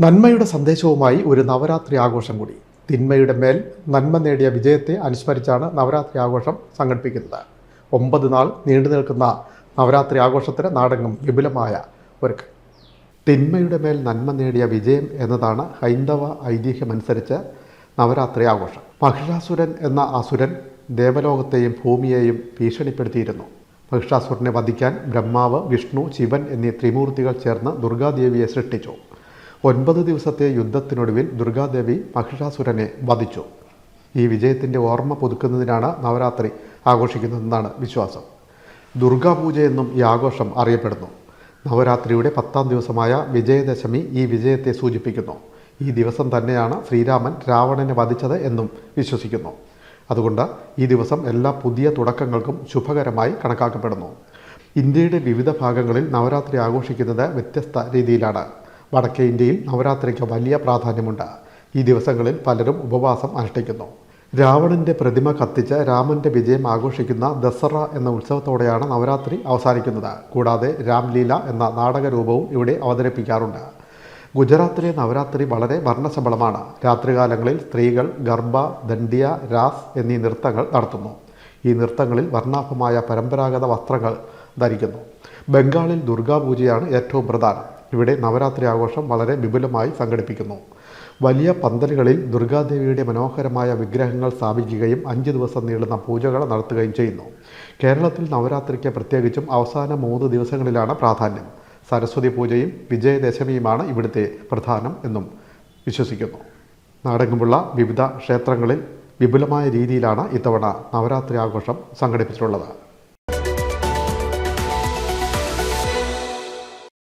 നന്മയുടെ സന്ദേശവുമായി ഒരു നവരാത്രി ആഘോഷം കൂടി. തിന്മയുടെ മേൽ നന്മ നേടിയ വിജയത്തെ അനുസ്മരിച്ചാണ് നവരാത്രി ആഘോഷം സംഘടിപ്പിക്കുന്നത്. ഒമ്പത് നാൾ നീണ്ടു നിൽക്കുന്ന നവരാത്രി ആഘോഷത്തിന് നാടകം വിപുലമായ ഒരുക്കം. തിന്മയുടെ മേൽ നന്മ നേടിയ വിജയം എന്നതാണ് ഹൈന്ദവ ഐതിഹ്യമനുസരിച്ച് നവരാത്രി ആഘോഷം. മഹിഷാസുരൻ എന്ന അസുരൻ ദേവലോകത്തെയും ഭൂമിയെയും ഭീഷണിപ്പെടുത്തിയിരുന്നു. മഹിഷാസുരനെ വധിക്കാൻ ബ്രഹ്മാവ് വിഷ്ണു ശിവൻ എന്നീ ത്രിമൂർത്തികൾ ചേർന്ന് ദുർഗാദേവിയെ സൃഷ്ടിച്ചു. ഒൻപത് ദിവസത്തെ യുദ്ധത്തിനൊടുവിൽ ദുർഗാദേവി മഹിഷാസുരനെ വധിച്ചു. ഈ വിജയത്തിന്റെ ഓർമ്മ പുതുക്കുന്നതിനാണ് നവരാത്രി ആഘോഷിക്കുന്നതെന്നാണ് വിശ്വാസം. ദുർഗാപൂജ എന്നും ഈ ആഘോഷം അറിയപ്പെടുന്നു. നവരാത്രിയുടെ പത്താം ദിവസമായ വിജയദശമി ഈ വിജയത്തെ സൂചിപ്പിക്കുന്നു. ഈ ദിവസം തന്നെയാണ് ശ്രീരാമൻ രാവണനെ വധിച്ചത് എന്നും വിശ്വസിക്കുന്നു. അതുകൊണ്ട് ഈ ദിവസം എല്ലാ പുതിയ തുടക്കങ്ങൾക്കും ശുഭകരമായി കണക്കാക്കപ്പെടുന്നു. ഇന്ത്യയുടെ വിവിധ ഭാഗങ്ങളിൽ നവരാത്രി ആഘോഷിക്കുന്നത് വ്യത്യസ്ത രീതിയിലാണ്. വടക്കേ ഇന്ത്യയിൽ നവരാത്രിക്ക് വലിയ പ്രാധാന്യമുണ്ട്. ഈ ദിവസങ്ങളിൽ പലരും ഉപവാസം അനുഷ്ഠിക്കുന്നു. രാവണന്റെ പ്രതിമ കത്തിച്ച് രാമന്റെ വിജയം ആഘോഷിക്കുന്ന ദസറ എന്ന ഉത്സവത്തോടെയാണ് നവരാത്രി അവസാനിക്കുന്നത്. കൂടാതെ രാംലീല എന്ന നാടകരൂപവും ഇവിടെ അവതരിപ്പിക്കാറുണ്ട്. ഗുജറാത്തിലെ നവരാത്രി വളരെ വർണശബളമാണ് രാത്രികാലങ്ങളിൽ സ്ത്രീകൾ ഗർഭ ദണ്ഡിയ രാസ് എന്നീ നൃത്തങ്ങൾ നടത്തുന്നു. ഈ നൃത്തങ്ങളിൽ വർണാഭമായ പരമ്പരാഗത വസ്ത്രങ്ങൾ ധരിക്കുന്നു. ബംഗാളിൽ ദുർഗാപൂജയാണ് ഏറ്റവും പ്രധാനം. ഇവിടെ നവരാത്രി ആഘോഷം വളരെ വിപുലമായി സംഘടിപ്പിക്കുന്നു. വലിയ പന്തലുകളിൽ ദുർഗാദേവിയുടെ മനോഹരമായ വിഗ്രഹങ്ങൾ സ്ഥാപിക്കുകയും അഞ്ച് ദിവസം നീളുന്ന പൂജകൾ നടത്തുകയും ചെയ്യുന്നു. കേരളത്തിൽ നവരാത്രിക്ക് പ്രത്യേകിച്ചും അവസാന മൂന്ന് ദിവസങ്ങളിലാണ് പ്രാധാന്യം. സരസ്വതി പൂജയും വിജയദശമിയുമാണ് ഇവിടുത്തെ പ്രധാനം എന്നും വിശ്വസിക്കുന്നു. നാടെങ്ങുമുള്ള വിവിധ ക്ഷേത്രങ്ങളിൽ വിപുലമായ രീതിയിലാണ് ഇത്തവണ നവരാത്രി ആഘോഷം സംഘടിപ്പിച്ചിട്ടുള്ളത്.